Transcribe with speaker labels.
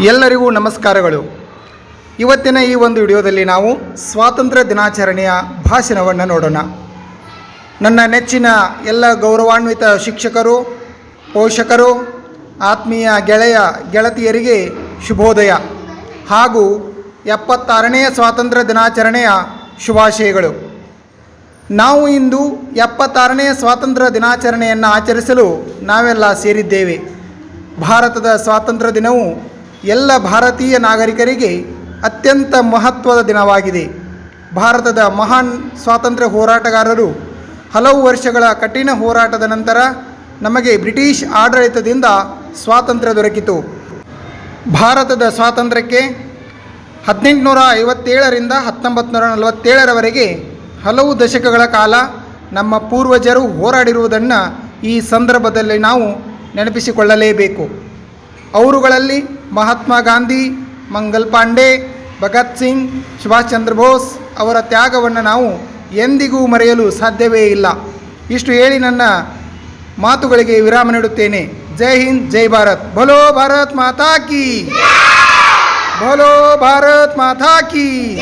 Speaker 1: ಎಲ್ಲರಿಗೂ ನಮಸ್ಕಾರಗಳು. ಇವತ್ತಿನ ಈ ಒಂದು ವಿಡಿಯೋದಲ್ಲಿ ನಾವು ಸ್ವಾತಂತ್ರ್ಯ ದಿನಾಚರಣೆಯ ಭಾಷಣವನ್ನು ನೋಡೋಣ. ನನ್ನ ನೆಚ್ಚಿನ ಎಲ್ಲ ಗೌರವಾನ್ವಿತ ಶಿಕ್ಷಕರು, ಪೋಷಕರು, ಆತ್ಮೀಯ ಗೆಳೆಯ, ಗೆಳತಿಯರಿಗೆ ಶುಭೋದಯ ಹಾಗೂ ಎಪ್ಪತ್ತಾರನೆಯ ಸ್ವಾತಂತ್ರ್ಯ ದಿನಾಚರಣೆಯ ಶುಭಾಶಯಗಳು. ನಾವು ಇಂದು ಎಪ್ಪತ್ತಾರನೆಯ ಸ್ವಾತಂತ್ರ್ಯ ದಿನಾಚರಣೆಯನ್ನು ಆಚರಿಸಲು ನಾವೆಲ್ಲ ಸೇರಿದ್ದೇವೆ. ಭಾರತದ ಸ್ವಾತಂತ್ರ್ಯ ದಿನವು ಎಲ್ಲ ಭಾರತೀಯ ನಾಗರಿಕರಿಗೆ ಅತ್ಯಂತ ಮಹತ್ವದ ದಿನವಾಗಿದೆ. ಭಾರತದ ಮಹಾನ್ ಸ್ವಾತಂತ್ರ್ಯ ಹೋರಾಟಗಾರರು ಹಲವು ವರ್ಷಗಳ ಕಠಿಣ ಹೋರಾಟದ ನಂತರ ನಮಗೆ ಬ್ರಿಟಿಷ್ ಆಡಳಿತದಿಂದ ಸ್ವಾತಂತ್ರ್ಯ ದೊರಕಿತು. ಭಾರತದ ಸ್ವಾತಂತ್ರ್ಯಕ್ಕೆ ಹದಿನೆಂಟುನೂರ ಐವತ್ತೇಳರಿಂದ ಹತ್ತೊಂಬತ್ತು ನೂರ ನಲವತ್ತೇಳರವರೆಗೆ ಹಲವು ದಶಕಗಳ ಕಾಲ ನಮ್ಮ ಪೂರ್ವಜರು ಹೋರಾಡಿರುವುದನ್ನು ಈ ಸಂದರ್ಭದಲ್ಲಿ ನಾವು ನೆನಪಿಸಿಕೊಳ್ಳಲೇಬೇಕು. ಅವರುಗಳಲ್ಲಿ ಮಹಾತ್ಮ ಗಾಂಧಿ, ಮಂಗಲ್ ಪಾಂಡೆ, ಭಗತ್ ಸಿಂಗ್, ಸುಭಾಷ್ ಚಂದ್ರ ಬೋಸ್ ಅವರ ತ್ಯಾಗವನ್ನು ನಾವು ಎಂದಿಗೂ ಮರೆಯಲು ಸಾಧ್ಯವೇ ಇಲ್ಲ. ಇಷ್ಟು ಹೇಳಿ ನನ್ನ ಮಾತುಗಳಿಗೆ ವಿರಾಮ ನೀಡುತ್ತೇನೆ. ಜೈ ಹಿಂದ್, ಜೈ ಭಾರತ್. ಭಲೋ ಭಾರತ್ ಮಾತಾ ಕಿ! ಭಲೋ ಭಾರತ್ ಮಾತಾ ಕಿ!